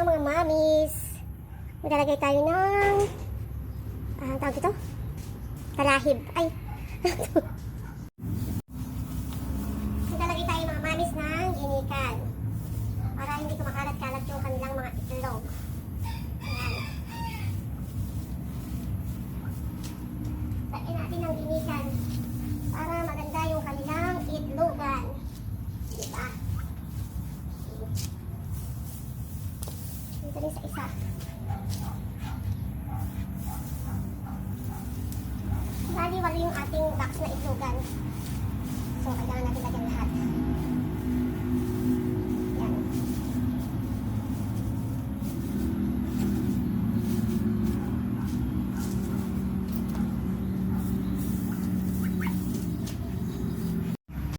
mamis. Maglalagay tayo ng... Ah, tawag ito? Talahib. Ay. bibili sa isa. Bali, wali yung ating box na itlogan.